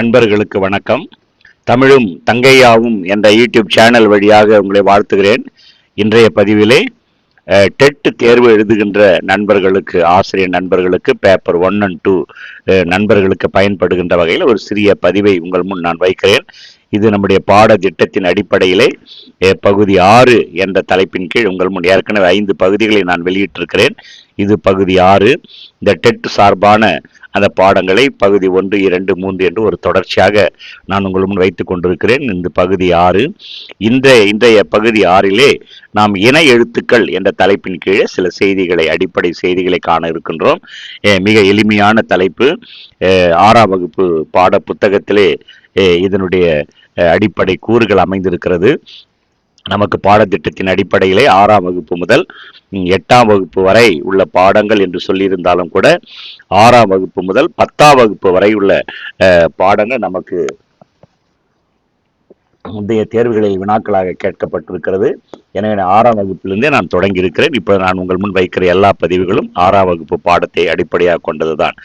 நண்பர்களுக்கு வணக்கம். தமிழும் தங்கையாவும் என்ற யூடியூப் சேனல் வழியாக உங்களை வாழ்த்துகிறேன். இன்றைய பதிவிலே டெட்டு டெட் தேர்வு எழுதுகின்ற நண்பர்களுக்கு ஆசிரியர் நண்பர்களுக்கு பேப்பர் ஒன் அண்ட் டூ நண்பர்களுக்கு பயன்படுகின்ற வகையில் ஒரு சிறிய பதிவை உங்கள் முன் நான் வைக்கிறேன். இது நம்முடைய பாடத்திட்டத்தின் அடிப்படையிலே பகுதி ஆறு என்ற தலைப்பின் கீழ் உங்கள் முன் ஏற்கனவே ஐந்து பகுதிகளை நான் வெளியிட்டிருக்கிறேன். இது பகுதி ஆறு. இந்த டெட் சார்பான அந்த பாடங்களை பகுதி ஒன்று இரண்டு மூன்று என்று ஒரு தொடர்ச்சியாக நான் உங்கள் முன் வைத்துக் கொண்டிருக்கிறேன். இந்த பகுதி ஆறு. இந்த இன்றைய பகுதி ஆறிலே நாம் இன எழுத்துக்கள் என்ற தலைப்பின் கீழே சில செய்திகளை அடிப்படை செய்திகளை காண இருக்கின்றோம். மிக எளிமையான தலைப்பு. ஆறாம் வகுப்பு பாட புத்தகத்திலே இதனுடைய அடிப்படை கூறுகள் அமைந்திருக்கிறது. நமக்கு பாடத்திட்டத்தின் அடிப்படையிலே ஆறாம் வகுப்பு முதல் எட்டாம் வகுப்பு வரை உள்ள பாடங்கள் என்று சொல்லியிருந்தாலும் கூட ஆறாம் வகுப்பு முதல் பத்தாம் வகுப்பு வரை உள்ள பாடங்கள் நமக்கு முந்தைய தேர்வுகளில் வினாக்களாக கேட்கப்பட்டிருக்கிறது. எனவே ஆறாம் வகுப்பிலிருந்தே நான் தொடங்கி இருக்கிறேன் இப்போ நான் உங்கள் முன் வைக்கிற எல்லா பதிவுகளும் ஆறாம் வகுப்பு பாடத்தை அடிப்படையாக கொண்டதுதான்.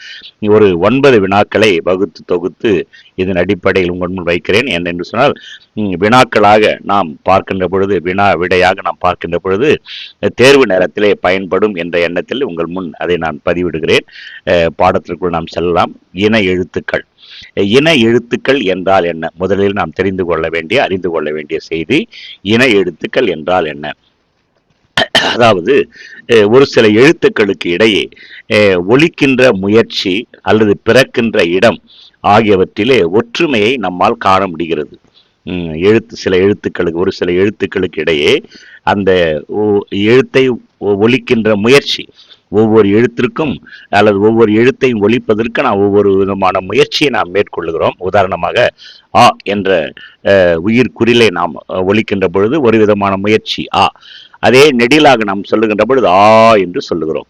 ஒரு ஒன்பது வினாக்களை வகுத்து தொகுத்து இதன் அடிப்படையில் உங்கள் முன் வைக்கிறேன் என்ன என்று சொன்னால் வினாக்களாக நாம் பார்க்கின்ற பொழுது வினா விடையாக நாம் பார்க்கின்ற பொழுது தேர்வு நேரத்திலே பயன்படும் என்ற எண்ணத்தில் உங்கள் முன் அதை நான் பதிவிடுகிறேன். பாடத்திற்குள் நாம் செல்லலாம். இன எழுத்துக்கள். இன எழுத்துக்கள் என்றால் என்ன? முதலில் நாம் தெரிந்து கொள்ள வேண்டிய அறிந்து கொள்ள வேண்டிய செய்தி இன எழுத்துக்கள் என்றால் என்ன? அதாவது ஒரு சில எழுத்துக்களுக்கு இடையே ஒழிக்கின்ற முயற்சி அல்லது பிறக்கின்ற இடம் ஆகியவற்றிலே ஒற்றுமையை நம்மால் காண முடிகிறது. எழுத்து சில எழுத்துக்களுக்கு ஒரு சில எழுத்துக்களுக்கு இடையே அந்த ஒ- எழுத்தை ஒழிக்கின்ற ஒலிக்கின்ற முயற்சி ஒவ்வொரு எழுத்திற்கும் அல்லது ஒவ்வொரு எழுத்தையும் ஒலிப்பதற்கு நாம் ஒவ்வொரு விதமான முயற்சியை நாம் மேற்கொள்கிறோம் உதாரணமாக ஆ என்ற உயிர் குரிலை நாம் ஒழிக்கின்ற ஒலிக்கின்ற பொழுது ஒரு விதமான முயற்சி ஆ. அதே நெடிலாக நாம் சொல்லுகின்ற பொழுது ஆ என்று சொல்லுகிறோம்.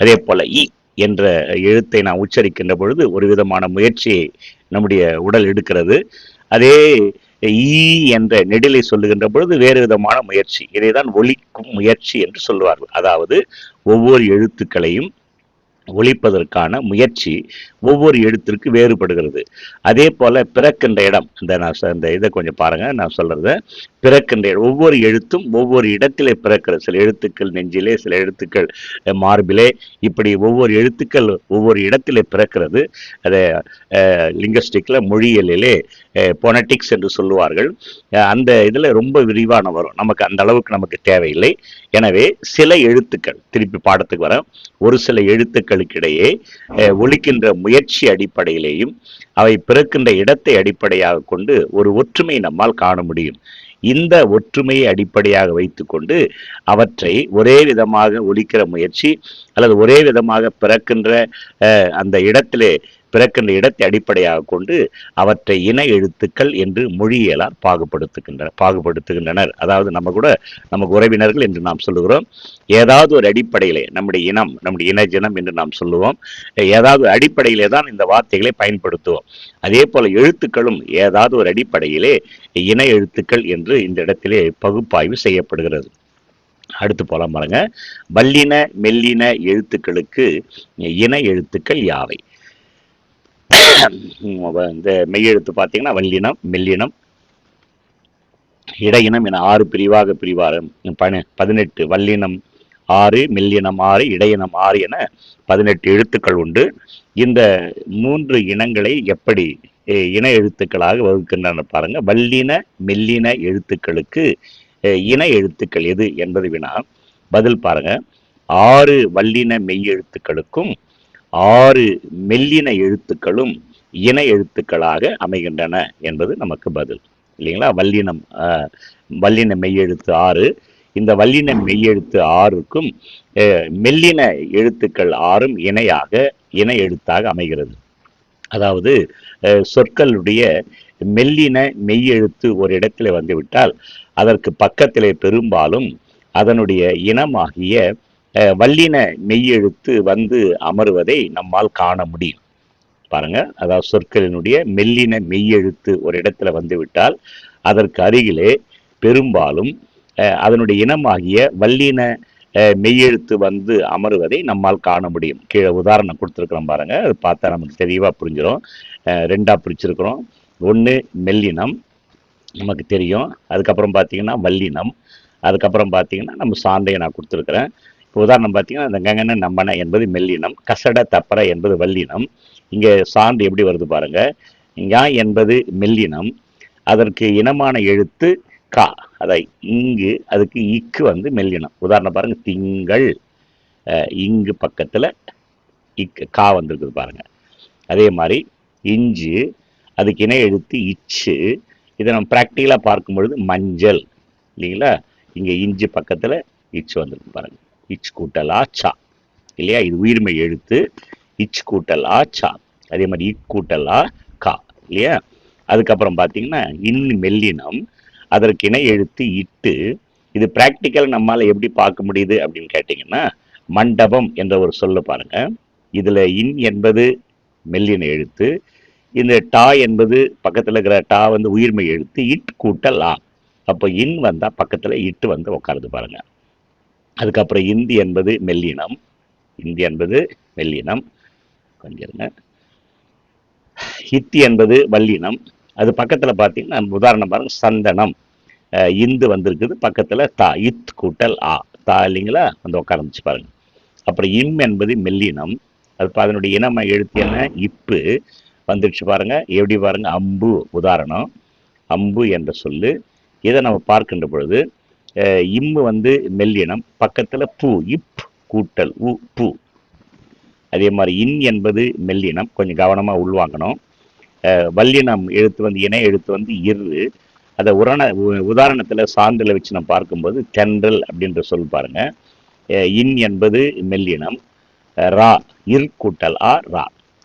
அதே போல இ என்ற எழுத்தை நாம் உச்சரிக்கின்ற பொழுது ஒரு விதமான முயற்சியை நம்முடைய உடல் எடுக்கிறது. அதே ஈ என்ற நெடிலை சொல்லுகின்ற பொழுது வேறு விதமான முயற்சி. இதைதான் ஒழிக்கும் முயற்சி என்று சொல்லுவார்கள் அதாவது ஒவ்வொரு எழுத்துக்களையும் ஒழிப்பதற்கான முயற்சி ஒவ்வொரு எழுத்திற்கு வேறுபடுகிறது. அதே போல பிறக்கின்ற இடம். இந்த நான் இந்த இதை கொஞ்சம் பாருங்க. நான் சொல்றத பிறக்கின்ற ஒவ்வொரு எழுத்தும் ஒவ்வொரு இடத்திலே பிறக்கிறது. சில எழுத்துக்கள் நெஞ்சிலே சில எழுத்துக்கள் மார்பிலே. இப்படி ஒவ்வொரு எழுத்துக்கள் ஒவ்வொரு இடத்திலே பிறக்கிறது. அதை லிங்கஸ்டிக்கில் மொழியியலிலே பொனட்டிக்ஸ் என்று சொல்லுவார்கள். அந்த இதில் ரொம்ப விரிவான வரும். நமக்கு அந்த அளவுக்கு நமக்கு தேவையில்லை. எனவே சில எழுத்துக்கள் திருப்பி பாடத்துக்கு வர ஒரு சில எழுத்துக்களுக்கிடையே ஒழிக்கின்ற முயற்சி அடிப்படையிலேயும் அவை பிறக்கின்ற இடத்தை அடிப்படையாக கொண்டு ஒரு ஒற்றுமை நம்மால் காண முடியும். இந்த ஒற்றுமையை அடிப்படையாக வைத்துக்கொண்டு அவற்றை ஒரே விதமாக ஒழிக்கிற முயற்சி அல்லது ஒரே விதமாக பிறக்கின்ற அந்த இடத்திலே பிறக்கின்ற இடத்தை அடிப்படையாக கொண்டு அவற்றை இன எழுத்துக்கள் என்று மொழியியலார் பாகுபடுத்துகின்றனர் பாகுபடுத்துகின்றனர். அதாவது நம்ம கூட நமக்கு உறவினர்கள் என்று நாம் சொல்லுகிறோம். ஏதாவது ஒரு அடிப்படையிலே நம்முடைய இனம் நம்முடைய இனஜனம் என்று நாம் சொல்லுவோம். ஏதாவது ஒரு அடிப்படையிலே தான் இந்த வார்த்தைகளை பயன்படுத்துவோம். அதே போல எழுத்துக்களும் ஏதாவது ஒரு அடிப்படையிலே இன எழுத்துக்கள் என்று இந்த இடத்திலே பகுப்பாய்வு செய்யப்படுகிறது. அடுத்து போலாம் பாருங்க. வல்லின மெல்லின எழுத்துக்களுக்கு இன எழுத்துக்கள் யாவை? இந்த மெய்யெழுத்து பார்த்தீங்கன்னா வல்லினம் மெல்லினம் இடையினம் என ஆறு பிரிவாக பிரிவார். பன பதினெட்டு வல்லினம் ஆறு மெல்லினம் ஆறு இடையினம் ஆறு என பதினெட்டு எழுத்துக்கள் உண்டு. இந்த மூன்று இனங்களை எப்படி இன எழுத்துக்களாக வகுக்கின்றன பாருங்க. வல்லின மெல்லின எழுத்துக்களுக்கு இன எழுத்துக்கள் எது என்பது வினா பதில் பாருங்க. ஆறு வல்லின மெய்யெழுத்துக்களுக்கும் ஆறு மெல்லின எழுத்துக்களும் இன எழுத்துக்களாக அமைகின்றன என்பது நமக்கு பதில். இல்லைங்களா? வல்லினம் வல்லின மெய்யெழுத்து ஆறு. இந்த வல்லின மெய்யெழுத்து ஆறுக்கும் அஹ், மெல்லின எழுத்துக்கள் ஆறும் இணையாக இணை எழுத்தாக அமைகிறது. அதாவது அஹ், சொற்களுடைய மெல்லின மெய்யெழுத்து ஒரு இடத்துல வந்துவிட்டால் அதற்கு பக்கத்திலே பெரும்பாலும் அதனுடைய இனமாகிய வல்லின மெய்யெழுத்து வந்து அமருவதை நம்மால் காண முடியும். பாருங்க அதாவது சொற்களினுடைய மெல்லின மெய்யெழுத்து ஒரு இடத்துல வந்துவிட்டால் அதற்கு அருகிலே பெரும்பாலும் அதனுடைய இனமாகிய வல்லின மெய்யெழுத்து வந்து அமருவதை நம்மால் காண முடியும். கீழே உதாரணம் கொடுத்துருக்குறோம் பாருங்க அது பார்த்தா நமக்கு தெளிவாக புரிஞ்சிடும் ரெண்டாக பிரிச்சிருக்கிறோம். ஒன்று மெல்லினம் நமக்கு தெரியும். அதுக்கப்புறம் பார்த்தீங்கன்னா வல்லினம் அதுக்கப்புறம் பார்த்தீங்கன்னா நம்ம சாந்தையை நான் கொடுத்துருக்குறேன். உதாரணம் பார்த்தீங்கன்னா இந்த கங்கன நம்மன என்பது மெல்லினம் கசட தப்பர என்பது வல்லினம். இங்கே சான்று எப்படி வருது பாருங்க. ஞா என்பது மெல்லினம் அதற்கு இனமான எழுத்து கா. அதை இங்கு அதுக்கு இக்கு வந்து மெல்லினம். உதாரணம் பாருங்க திங்கள். இங்கு பக்கத்தில் இக்கு கா வந்திருக்குது பாருங்க. அதே மாதிரி இஞ்சு அதுக்கு இணை எழுத்து இச்சு. இதை நம்ம ப்ராக்டிக்கலாக பார்க்கும் பொழுது மஞ்சள் இல்லைங்களா? இங்கே இஞ்சு பக்கத்தில் இச்சு வந்திருக்கு பாருங்கள் இச் கூட்டல் சா இல்லையா? இது உயிர்மை எழுத்து. இச் கூட்டல் சா அதே மாதிரி இக் கூட்டல் ஆ கா இல்லையா? அதுக்கப்புறம் பார்த்தீங்கன்னா இன் மெல்லினம் அதற்கு இணை எழுத்து இட்டு இது ப்ராக்டிக்கல் நம்மால் எப்படி பார்க்க முடியுது அப்படின்னு கேட்டிங்கன்னா மண்டபம் என்ற ஒரு சொல்ல பாருங்க. இதில் இன் என்பது மெல்லின எழுத்து. இந்த டா என்பது பக்கத்தில் இருக்கிற டா வந்து உயிர்மை எழுத்து இட் கூட்டல் ஆ அப்போ இன் வந்தால் பக்கத்தில் இட்டு வந்து உட்காருது பாருங்கள் அதுக்கப்புறம் இந்தி என்பது மெல்லினம். இந்தி என்பது மெல்லினம். கொஞ்சம் ஹித்தி என்பது வல்லினம். அது பக்கத்தில் பார்த்தீங்கன்னா உதாரணம் பாருங்க சந்தனம். இந்து வந்திருக்குது பக்கத்தில் தா இத் கூட்டல் ஆ. தா இல்லைங்களா? வந்து உட்காரந்துச்சு பாருங்க. அப்புறம் இம் என்பது மெல்லினம். அது அதனுடைய இனம எழுத்து என்ன? இப்பு. வந்துடுச்சு பாருங்க. எப்படி பாருங்க? அம்பு உதாரணம். அம்பு என்ற சொல்லு. இதை நம்ம பார்க்கின்ற பொழுது இம்மு வந்து மெல்லினம் பக்கத்தில் பூ இப் கூட்டல் உ பூ. அதே மாதிரி இன் என்பது மெல்லினம் கொஞ்சம் கவனமாக உள்வாங்கணும். வல்லினம் எழுத்து வந்து இணை எழுத்து வந்து இரு. அதை உரண உதாரணத்தில் சான்றில் வச்சு நம்ம பார்க்கும்போது தென்றல் அப்படின்ற சொல் பாருங்க. இன் என்பது மெல்லினம் ரா இர் கூட்டல் ஆ ரா.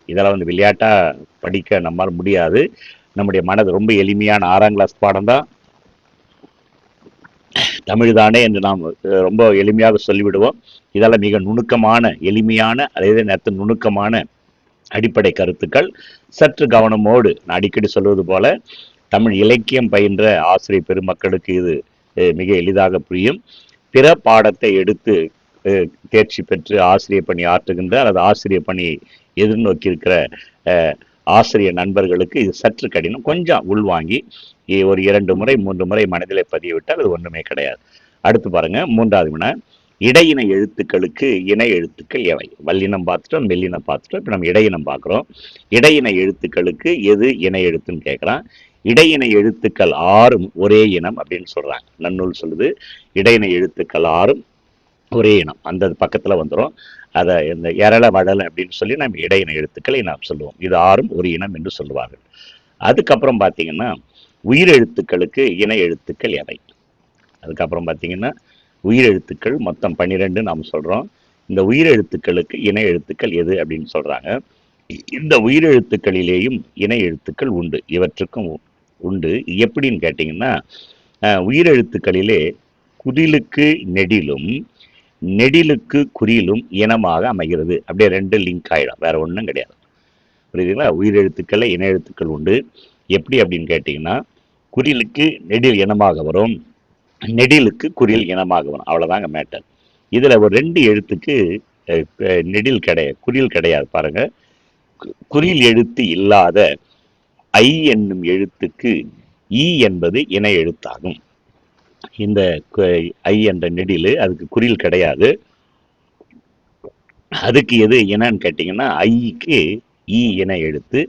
இதெல்லாம் வந்து விளையாட்டாக படிக்க நம்மால் முடியாது. நம்முடைய மனது ரொம்ப எளிமையான ஆறாம் கிளாஸ் பாடம் தான். தமிழ் தானே என்று நாம் ரொம்ப எளிமையாக சொல்லிவிடுவோம். இதெல்லாம் மிக நுணுக்கமான எளிமையான அதே நேரத்தில் நுணுக்கமான அடிப்படை கருத்துக்கள். சற்று கவனமோடு நான் அடிக்கடி சொல்வது போல தமிழ் இலக்கியம் பயின்ற ஆசிரியர் பெருமக்களுக்கு இது மிக எளிதாக புரியும். பிற பாடத்தை எடுத்து தேர்ச்சி பெற்று ஆசிரியர் பணி ஆற்றுகின்ற அல்லது ஆசிரியர் பணியை எதிர்நோக்கி இருக்கிற ஆசிரியர் நண்பர்களுக்கு இது சற்று கடினம். கொஞ்சம் உள்வாங்கி ஒரு இரண்டு முறை மூன்று முறை மனதிலே பதியவிட்டால் அது ஒன்றுமே கிடையாது. அடுத்து பாருங்க மூன்றாவது வினா இடையின எழுத்துக்களுக்கு இணை எழுத்துக்கள் எவை? வல்லினம் பார்த்துட்டோம் மெல்லினம் பார்த்துட்டோம். இப்போ நம்ம இடையினம் பார்க்குறோம். இடையின எழுத்துக்களுக்கு எது இணை எழுத்துன்னு கேட்குறான். இடையின எழுத்துக்கள் ஆறும் ஒரே இனம் அப்படின்னு சொல்றாங்க. நன்னூல் சொல்லுது. இடையின எழுத்துக்கள் ஆறும் ஒரே இனம். அந்த பக்கத்தில் வந்துடும் அதை இந்த எரள வடல அப்படின்னு சொல்லி நம்ம இடையின எழுத்துக்களை நாம் சொல்லுவோம். இது ஆறும் ஒரு இனம் என்று சொல்லுவார்கள். அதுக்கப்புறம் பார்த்தீங்கன்னா உயிரெழுத்துக்களுக்கு இணை எழுத்துக்கள் எவை? அதுக்கப்புறம் பார்த்தீங்கன்னா உயிரெழுத்துக்கள் மொத்தம் பன்னிரெண்டு நாம் சொல்கிறோம் இந்த உயிரெழுத்துக்களுக்கு இணை எழுத்துக்கள் எது அப்படின்னு சொல்கிறாங்க இந்த உயிரெழுத்துக்களிலேயும் இணை எழுத்துக்கள் உண்டு. இவற்றுக்கும் உண்டு. எப்படின்னு கேட்டிங்கன்னா உயிரெழுத்துக்களிலே குதிலுக்கு நெடிலும் நெடிலுக்கு குறியிலும் இனமாக அமைகிறது. அப்படியே ரெண்டு லிங்க் ஆகிடும் வேற ஒன்றும் கிடையாது. புரியுதுங்களா? உயிரெழுத்துக்களில் இன எழுத்துக்கள் உண்டு. எப்படி அப்படின்னு கேட்டிங்கன்னா குறிலுக்கு நெடில் இனமாக வரும். நெடிலுக்கு குறியில் இனமாக வரும். அவ்வளோதாங்க மேட்டர் இதில் ஒரு ரெண்டு எழுத்துக்கு நெடில் கிடையாது குறியில் கிடையாது. பாருங்கள் குறியில் எழுத்து இல்லாத ஐ என்னும் எழுத்துக்கு ஈ என்பது இணை எழுத்தாகும். இந்த ஐ என்ற நெடில் அதுக்கு குறியில் கிடையாது. அதுக்கு எது என்னன்னு கேட்டிங்கன்னா ஐக்கு ஈ என எழுத்து.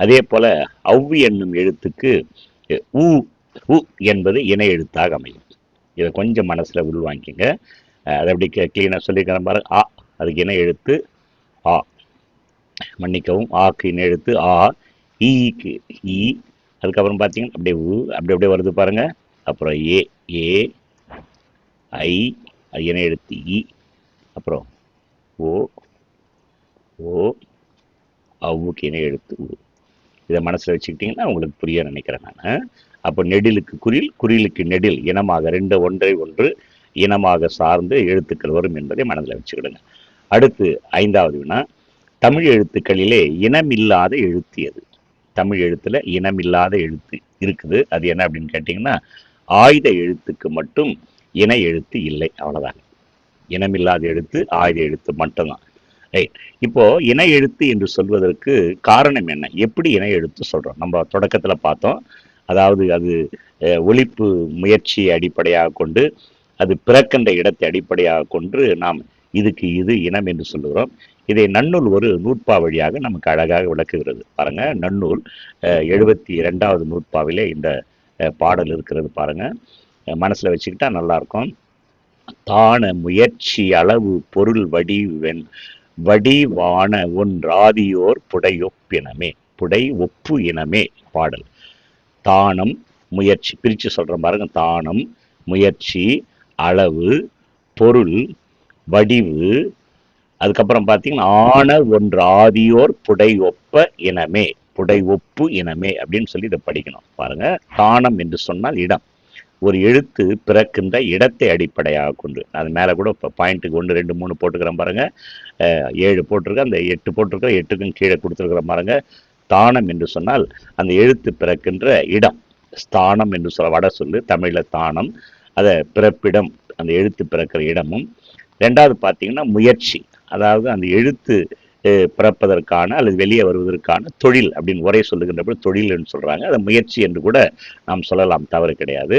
அதே போல் ஔ என்னும் எழுத்துக்கு உ உ என்பது இணை எழுத்தாக அமையும். இதை கொஞ்சம் மனசில் உள்வாங்கிங்க அதை அப்படி க்ளீனாக சொல்லிக்கிறேன் பாருங்க ஆ அதுக்கு இணை எழுத்து ஆ. மன்னிக்கவும் ஆக்கு இணை எழுத்து ஆ ஈக்கு ஈ அதுக்கப்புறம் பார்த்தீங்கன்னா அப்படியே உ அப்படி அப்படியே வருது பாருங்கள் அப்புறம் ஏ ஏ ஐ ஐயனை எழுத்து? இ. அப்புறம் ஓ ஓ அவுக்கு இணை எழுத்து? உ. இதை மனசில் வச்சுக்கிட்டிங்கன்னா உங்களுக்கு புரிய நினைக்கிறேன் நான். அப்போ நெடிலுக்கு குரில் குறிலுக்கு நெடில் இனமாக ரெண்டு ஒன்றை ஒன்று இனமாக சார்ந்து எழுத்துக்கள் வரும் என்பதை மனதில் வச்சுக்கிடுங்க. அடுத்து ஐந்தாவது வினா தமிழ் எழுத்துக்களிலே இனமில்லாத எழுத்து எது? தமிழ் எழுத்தில் இனமில்லாத எழுத்து இருக்குது. அது என்ன அப்படின்னு கேட்டிங்கன்னா ஆயுத எழுத்துக்கு மட்டும் இன எழுத்து இல்லை அவ்வளோதாங்க இனமில்லாத எழுத்து ஆயுத எழுத்து மட்டும்தான். ரைட் இப்போ இன எழுத்து என்று சொல்வதற்கு காரணம் என்ன? எப்படி இன எழுத்து சொல்கிறோம் நம்ம தொடக்கத்தில் பார்த்தோம். அதாவது அது ஒழிப்பு முயற்சியை அடிப்படையாக கொண்டு அது பிறக்கின்ற இடத்தை அடிப்படையாக கொண்டு நாம் இதுக்கு இது இனம் என்று சொல்லுகிறோம். இதை நன்னூல் ஒரு நூற்பா வழியாக நமக்கு அழகாக விளக்குகிறது. பாருங்க நன்னூல் எழுபத்தி இரண்டாவது நூற்பாவிலே இந்த பாடல் இருக்கிறது பாருங்கள் மனசில் வச்சுக்கிட்டா நல்லாயிருக்கும். தான முயற்சி அளவு பொருள் வடிவென் வடிவான ஒன்றாதியோர் புடையொப்பினமே புடை ஒப்பு இனமே பாடல். தானம் முயற்சி பிரித்து சொல்கிறேன் பாருங்க. தானம் முயற்சி அளவு பொருள் வடிவு அதுக்கப்புறம் பார்த்தீங்கன்னா ஆன ஒன்று ஆதியோர் புடை ஒப்ப இனமே புடை ஒப்பு இனமே அப்படின்னு சொல்லி இதை படிக்கணும். பாருங்க தானம் என்று சொன்னால் இடம். ஒரு எழுத்து பிறக்கின்ற இடத்தை அடிப்படையாக கொண்டு. அது மேலே கூட இப்போ பாயிண்ட்டுக்கு ஒன்று ரெண்டு மூணு போட்டுக்கிறேன் பாருங்க. ஏழு போட்டிருக்கேன் அந்த எட்டு போட்டிருக்கேன் எட்டுக்கும் கீழே கொடுத்துருக்குற பாருங்க. தானம் என்று சொன்னால் அந்த எழுத்து பிறக்கின்ற இடம். ஸ்தானம் என்று சொல்ல வட சொல்லு தமிழில் தானம். அதை பிறப்பிடம் அந்த எழுத்து பிறக்கிற இடமும். ரெண்டாவது பார்த்தீங்கன்னா முயற்சி. அதாவது அந்த எழுத்து பிறப்பதற்கான அல்லது வெளியே வருவதற்கான தொழில் அப்படின்னு உரை சொல்லுகின்றபோது தொழில் என்று சொல்கிறாங்க அதை முயற்சி என்று கூட நாம் சொல்லலாம். தவறு கிடையாது.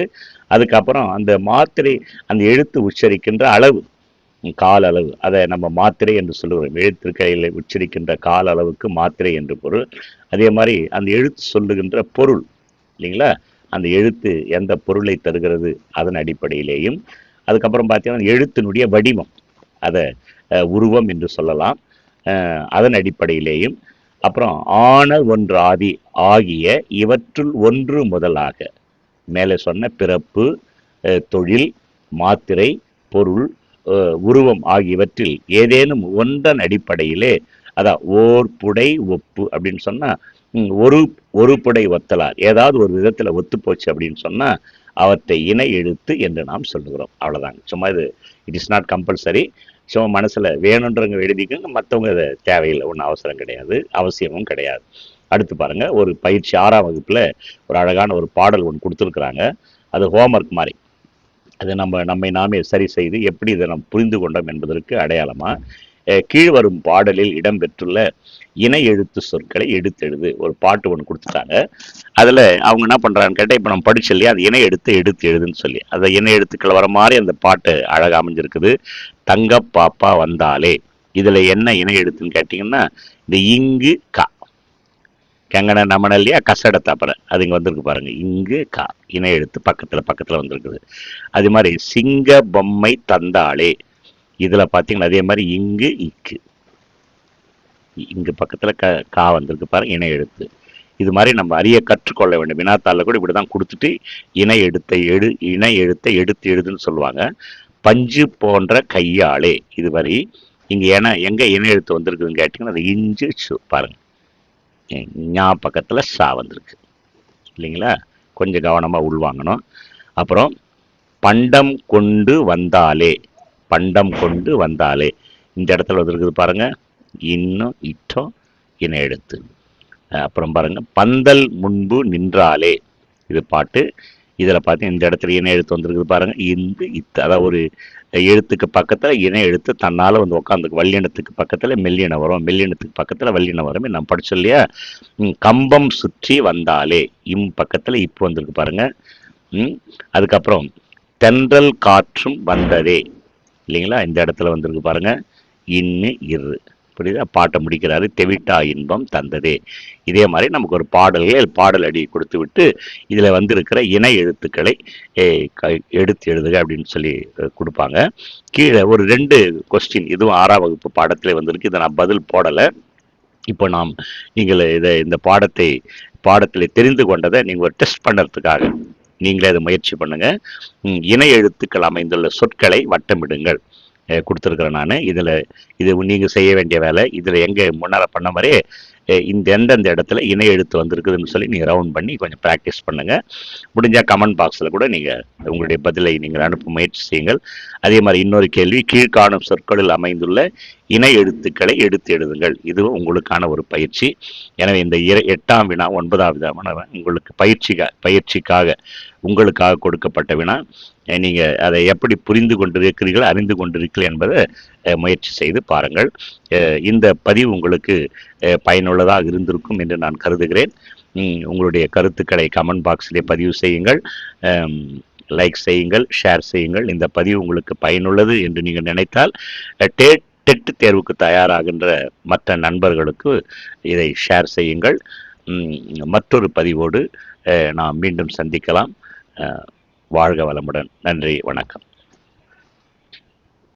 அதுக்கப்புறம் அந்த மாத்திரை அந்த எழுத்து உச்சரிக்கின்ற அளவு கால அளவு அதை நம்ம மாத்திரை என்று சொல்லுகிறோம். எழுத்திற்கையில் உச்சரிக்கின்ற கால அளவுக்கு மாத்திரை என்று பொருள். அதே மாதிரி அந்த எழுத்து சொல்லுகின்ற பொருள் இல்லைங்களா? அந்த எழுத்து எந்த பொருளை தருகிறது அதன் அடிப்படையிலேயும். அதுக்கப்புறம் பார்த்தீங்கன்னா எழுத்தினுடைய வடிவம் அதை உருவம் என்று சொல்லலாம். அதன் அடிப்படையிலேயும் அப்புறம் ஆன ஒன்று ஆதி ஆகிய இவற்றுள் ஒன்று முதலாக மேலே சொன்ன பிறப்பு தொழில் மாத்திரை பொருள் உருவம் ஆகியவற்றில் ஏதேனும் ஒன்றன் அடிப்படையிலே அதான் ஓர் புடை ஒப்பு அப்படின்னு சொன்னால் ஒரு ஒரு புடை ஒத்தலார். ஏதாவது ஒரு விதத்தில் ஒத்துப்போச்சு அப்படின்னு சொன்னால் அவற்றை இணை எழுத்து என்று நாம் சொல்லுகிறோம். அவ்வளோதாங்க சும்மா இது இட் இஸ் நாட் கம்பல்சரி சும்மா மனசுல வேணுன்றவங்க எழுதிக்கங்க. மற்றவங்க அதை தேவையில்லை. ஒன்றும் அவசரம் கிடையாது. அவசியமும் கிடையாது. அடுத்து பாருங்க. ஒரு பயிற்சி ஆறாம் வகுப்புல ஒரு அழகான ஒரு பாடல் ஒன்று கொடுத்துருக்குறாங்க. அது ஹோம்ஒர்க் மாதிரி. அது நம்ம நம்மை நாமே சரி செய்து எப்படி இதை நாம் புரிந்து கொண்டோம் என்பதற்கு அடையாளமா கீழ்வரும் பாடலில் இடம்பெற்றுள்ள இணை எழுத்து சொற்களை எடுத்தெழுது. ஒரு பாட்டு ஒன்று கொடுத்துட்டாங்க. அதில் அவங்க என்ன பண்ணுறாங்கன்னு கேட்டால் இப்போ நம்ம படிச்சு இல்லையா? அது இணை எடுத்து எடுத்து எழுதுன்னு சொல்லி. அந்த இணை எழுத்துக்கள் வர மாதிரி அந்த பாட்டு அழகாக அமைஞ்சிருக்குது. தங்க பாப்பா வந்தாலே இதில் என்ன இணை எழுத்துன்னு கேட்டிங்கன்னா இந்த இங்கு கா. கெங்கன நமன இல்லையா? கசட தப்பற அது இங்கே வந்திருக்கு பாருங்க. இங்கு கா. இணை எழுத்து பக்கத்தில் பக்கத்தில் வந்திருக்குது. அது மாதிரி சிங்க பொம்மை தந்தாளே. இதில் பார்த்தீங்கன்னா அதே மாதிரி இங்கு இக்கு. இங்கு பக்கத்தில் க கா வந்திருக்கு பாருங்க இணை எழுத்து. இது மாதிரி நம்ம அறிய கற்றுக்கொள்ள வேண்டும். வினாத்தாளில் கூட இப்படி தான் கொடுத்துட்டு இணை எழுத்தை எடு இணை எழுத்தை எடுத்து எழுதுன்னு சொல்லுவாங்க. பஞ்சு போன்ற கையாளே இதுவரை இங்கே ஏன்னா எங்கே இணை எழுத்து வந்திருக்குதுன்னு கேட்டிங்கன்னா அது இஞ்சு சு பாருங்க. ஞா பக்கத்தில் சா வந்திருக்கு. இல்லைங்களா? கொஞ்சம் கவனமாக உள்வாங்கணும். அப்புறம் பண்டம் கொண்டு வந்தாலே பண்டம் கொண்டு வந்தாலே. இந்த இடத்துல வந்துருக்குது பாருங்க. இன்னும் இட்டோ இன எடுத்து. அப்புறம் பாருங்க. பந்தல் முன்பு நின்றாலே. இது பாட்டு. இதில் பார்த்து இந்த இடத்துல இணை எழுத்து வந்திருக்குது பாருங்கள் இந்து இத்து. அதாவது ஒரு எழுத்துக்கு பக்கத்தில் இணை எழுத்து தன்னால் வந்து உட்காந்துக்கு வல்லினத்துக்கு பக்கத்தில் மெல்லினம் வரும். மெல்லினத்துக்கு பக்கத்தில் வல்லினம் வரும். நம்ம படித்தோம் இல்லையா? கம்பம் சுற்றி வந்தாலே. இம் பக்கத்தில் இப்போ வந்திருக்கு பாருங்கள் அதுக்கப்புறம் தென்றல் காற்றும் வந்ததே. இல்லைங்களா? இந்த இடத்துல வந்திருக்கு பாருங்கள் இன்னு இரு. புரியுதா? பாட்டை முடிக்கிறாரு. தெவிட்டா இன்பம் தந்ததே. இதே மாதிரி நமக்கு ஒரு பாடல்கள் பாடல் அடி கொடுத்து விட்டு இதில் வந்திருக்கிற இணை எழுத்துக்களை க- எடுத்து எழுதுக அப்படின்னு சொல்லி கொடுப்பாங்க. கீழே ஒரு ரெண்டு கொஸ்டின் இதுவும் ஆறாம் வகுப்பு பாடத்திலே வந்திருக்கு. இதை நான் பதில் போடலை. இப்போ நாம் நீங்கள் இதை இந்த பாடத்தை பாடத்தில் தெரிந்து கொண்டதை நீங்கள் ஒரு டெஸ்ட் பண்ணுறதுக்காக நீங்களே அதை முயற்சி பண்ணுங்கள் இணை எழுத்துக்கள் அமைந்துள்ள சொற்களை வட்டமிடுங்கள். கொடுத்துருக்குறேன் நான். இதில் இது நீங்கள் செய்ய வேண்டிய வேலை. இதில் எங்கே முன்னால் பண்ண மாதிரியே இந்த எந்தெந்த இடத்துல இணை எழுத்து வந்திருக்குதுன்னு சொல்லி நீங்கள் ரவுண்ட் பண்ணி கொஞ்சம் ப்ராக்டிஸ் பண்ணுங்கள் முடிஞ்சால் கமெண்ட் பாக்ஸில் கூட நீங்கள் உங்களுடைய பதிலை நீங்கள் அனுப்ப முயற்சி செய்யுங்கள். அதே மாதிரி இன்னொரு கேள்வி கீழ்காணும் சொற்களில் அமைந்துள்ள இணை எழுத்துக்களை எடுத்து எழுதுங்கள். இது உங்களுக்கான ஒரு பயிற்சி. எனவே இந்த இர எட்டாம் வினா ஒன்பதாம் வினா உங்களுக்கு பயிற்சிக்காக பயிற்சிக்காக உங்களுக்காக கொடுக்கப்பட்ட வினா. நீங்கள் அதை எப்படி புரிந்து கொண்டிருக்கிறீர்கள் அறிந்து கொண்டிருக்கிறீர்கள் என்பதை முயற்சி செய்து பாருங்கள். இந்த பதிவு உங்களுக்கு பயனுள்ளதாக இருந்திருக்கும் என்று நான் கருதுகிறேன். உங்களுடைய கருத்துக்களை கமெண்ட் பாக்ஸிலே பதிவு செய்யுங்கள். லைக் செய்யுங்கள் ஷேர் செய்யுங்கள். இந்த பதிவு உங்களுக்கு பயனுள்ளது என்று நீங்கள் நினைத்தால் டேட் டெட் தேர்வுக்கு தயாராகின்ற மற்ற நண்பர்களுக்கு இதை ஷேர் செய்யுங்கள். மற்றொரு பதிவோடு நாம் மீண்டும் சந்திக்கலாம். வாழ்க வளமுடன். நன்றி வணக்கம்.